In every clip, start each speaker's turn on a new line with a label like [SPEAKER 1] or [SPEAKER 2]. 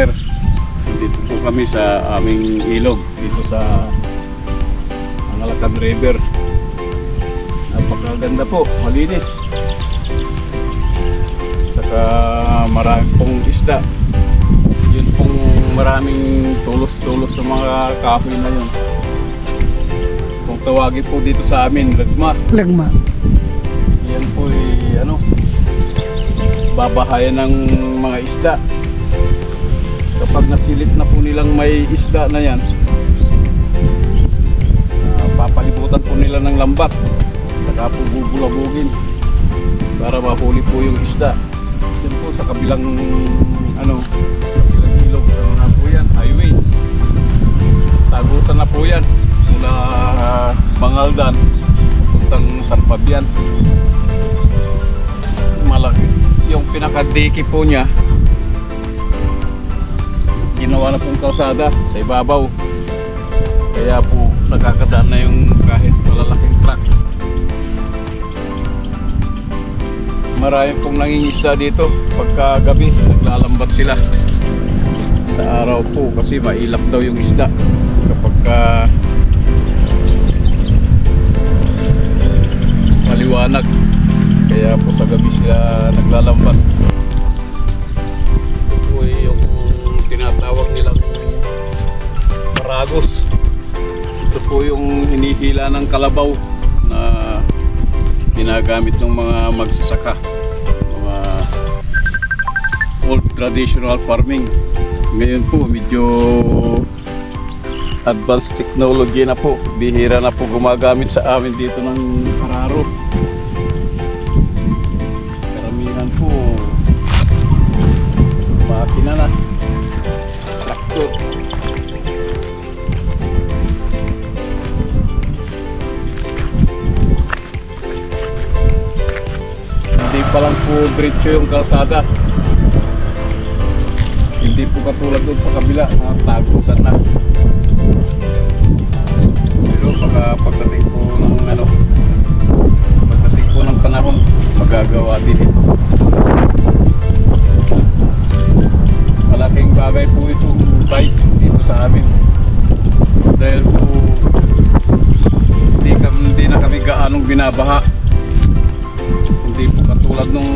[SPEAKER 1] farmer. Dito po kami sa aming ilog, dito sa Angalacan River. Napakaganda po, malinis. Saka marami pong isda. Yun pong maraming tulos-tulos sa mga kahoy na yun. Kung tawagin po dito sa amin, lagma.
[SPEAKER 2] Lagma.
[SPEAKER 1] Yan po ay ano, babahayan ng mga isda. Kapag nasilip na po nilang may isda na yan, ah, papalibutan po nila ng lambat. Saka po bubulabugin para mahuli po yung isda. Yan po sa kabilang ano, kabilang ilog. Ano na po yan? Highway. Tagutan na po yan. Mula ah, Mangaldan papuntang San Fabian malaki. Yung pinakadiki po niya, ginawa na pong kalsada sa ibabaw. Kaya po nakakadaan na yung kahit malalaking truck. Marami pong nangingisda dito. Pagka gabi, naglalambat sila. Sa araw po kasi mailap daw yung isda. Kapag ka maliwanag. Kaya po sa gabi sila kalabaw na ginagamit ng mga magsasaka. Mga old traditional farming. Ngayon po medyo advanced technology na po. Bihira na po gumagamit sa amin dito ng pararo. Karamihan po makina na. Pa lang po diretso yung kalsada. Hindi po katulad doon sa kabila, mga tagusan na. Pero pagka pagdating po ng ano, pagdating po ng panahon, magagawa din ito. Malaking bagay po itong bike dito sa amin. Dahil po hindi, hindi na kami gaanong binabaha. Hindi po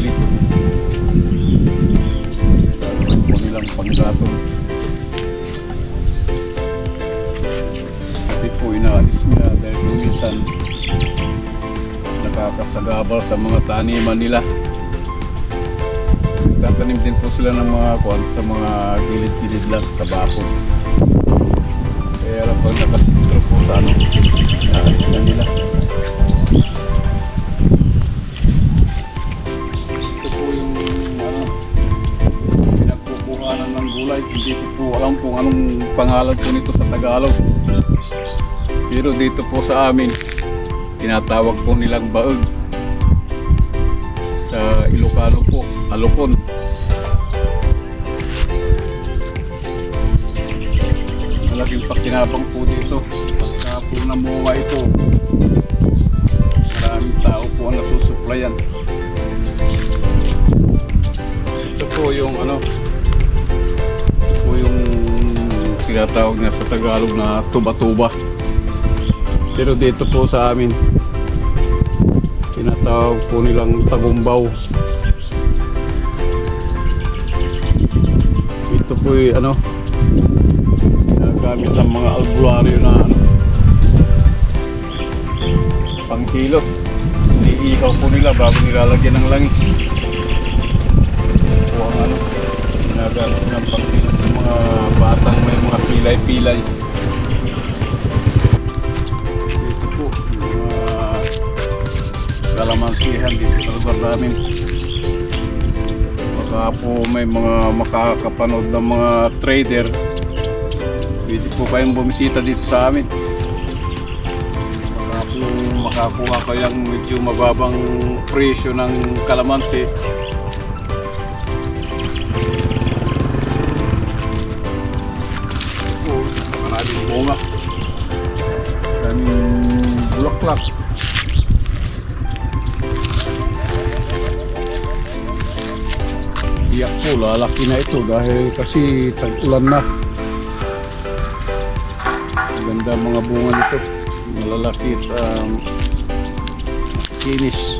[SPEAKER 1] gagawin po nilang panggato. Kasi po inaalis nila dahil kung minsan nakakasagabal sa mga taniman nila. Nagtatanim din po sila ng mga kuwan sa mga gilid-gilid lang sa bakod. Kaya lang pag nakasintro po sa ano, pangalan po nito sa Tagalog. Pero dito po sa amin, tinatawag po nilang baog. Sa Ilocano po, alukon. Malaking pakinabang po dito. Pagka po namuha ito, maraming tao po ang nasusuplayan. Ito po yung ano, tinatawag na sa Tagalog na tuba-tuba. Pero dito po sa amin, tinatawag po nilang tagumbaw. Ito po yung ano, ginagamit ng mga albularyo na ano, panghilot. Iniihaw po nila bago nilalagyan ng langis. Ito po ang ano, ginagamit ng panghilot mga batang may mga pilay-pilay. Dito po, mga kalamansihan dito sa lugar namin. Baka po may mga makakapanood ng mga trader. Pwede po kayong bumisita dito sa amin. Baka po makakuha kayong medyo mababang presyo ng kalamansi. Bunga. Maraming bulaklak. Iyak po, lalaki na ito dahil kasi tag-ulan na. Ang Ganda ang mga bunga nito. Malalaki at um, kinis.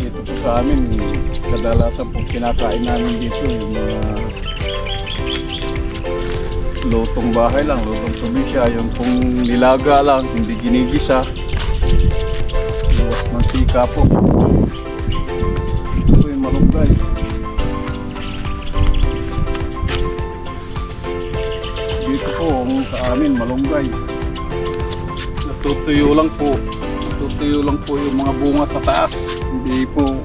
[SPEAKER 1] Dito po sa amin, kadalasan po kinakain namin dito yung mga lutong bahay lang, lutong probinsya, yung pong nilaga lang, hindi ginigisa. Luwas mantika po. Ito yung malunggay. Dito po, sa amin, malunggay. Natutuyo lang po. Natutuyo lang po yung mga bunga sa taas. Hindi po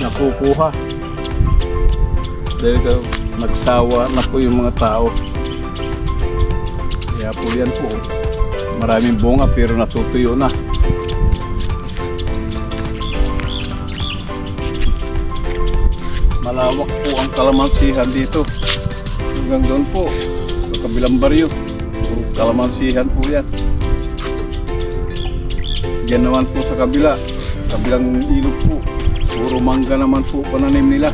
[SPEAKER 1] nakukuha. Dahil daw, nagsawa na po yung mga tao. Kaya po yan po. Maraming bunga pero natutuyo na. Malawak po ang kalamansihan dito. Hanggang doon po. Sa kabilang baryo. Puro kalamansihan po yan. Yan naman po sa kabila. Kabilang ilog po. Puro mangga naman po pananim nila.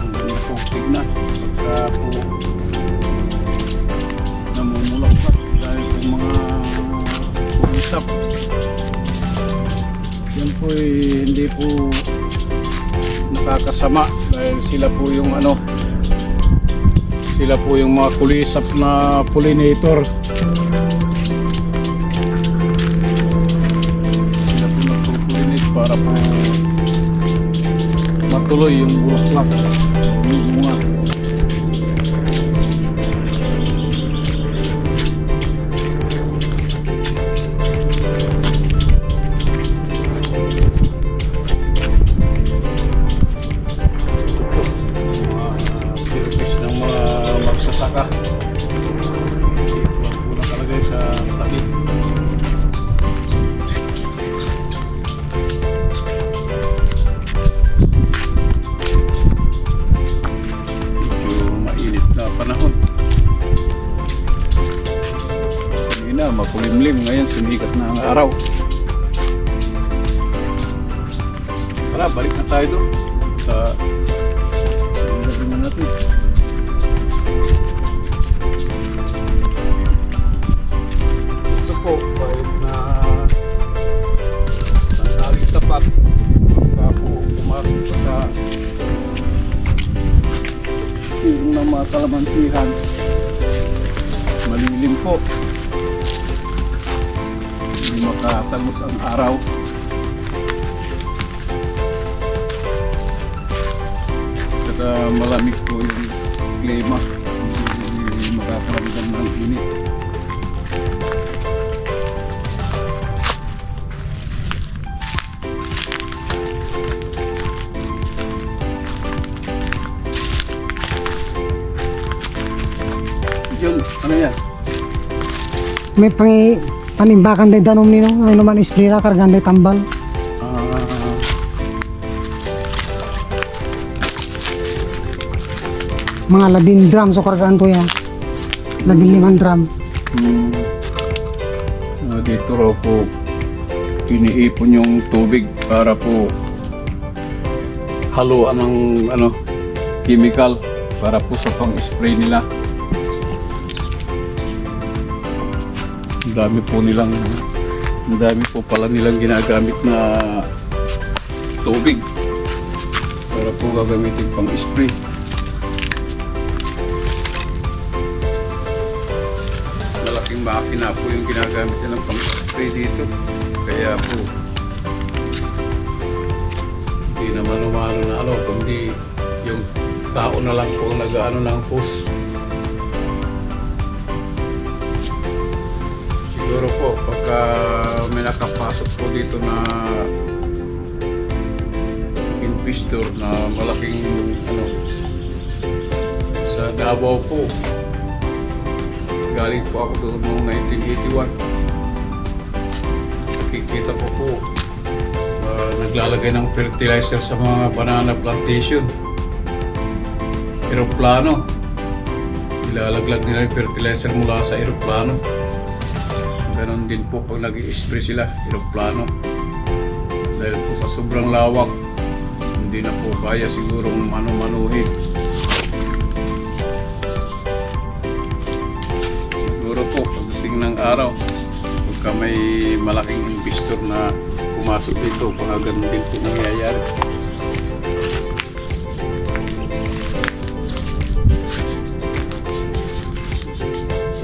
[SPEAKER 1] Ang po tignan. Pagka po namumulak pa dahil po mga kumisap. Yan po ay hindi po nakakasama dahil sila po yung ano sila po yung mga kulisap na pollinator. Para po matuloy yung bulaklak, yung bunga. sikat ng araw. Tara, balik na tayo doon sa nilagyan natin. Ito po, na nangyaring tapat, baka po pumasok sa sirong ng mga. Malilim po kalamansi, nakatagos ang araw. Saka malamig po yung klima. Hindi makakaramdam ng init. Yun, ano yan?
[SPEAKER 2] May pangi panimbakan din danom nino. Ay naman isprira kargan din tambal.
[SPEAKER 1] Ah,
[SPEAKER 2] Mga labing drum so kargan to yan. Labing limang drum.
[SPEAKER 1] Hmm. Ah, dito raw po iniipon yung tubig para po haluan ng ano chemical para po sa pang-spray nila. Dami po nilang ang dami po pala nilang ginagamit na tubig para po gagamitin pang-spray. malaking makina po yung ginagamit nilang pang-spray dito. Kaya po, hindi naman umano na ano, kundi yung tao na lang po nag-ano ng hose. Siguro po, pagka may nakapasok po dito na investor na malaking ano, sa Davao po, galing po ako doon noong 1981. Nakikita ko po, ah, naglalagay ng fertilizer sa mga banana plantation. Aeroplano. Ilalaglag nila yung fertilizer mula sa aeroplano. Ganon din po pag nag spray sila, aeroplano. Dahil po sa sobrang lawak, hindi na po kaya sigurong manu-manuhin. Siguro po, pagdating ng araw, pagka may malaking investor na pumasok dito, baka ganun din po nangyayari.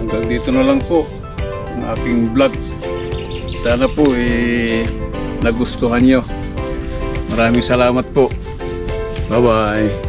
[SPEAKER 1] Hanggang dito na lang po aking vlog. Sana po eh, nagustuhan nyo. Maraming salamat po. Bye-bye.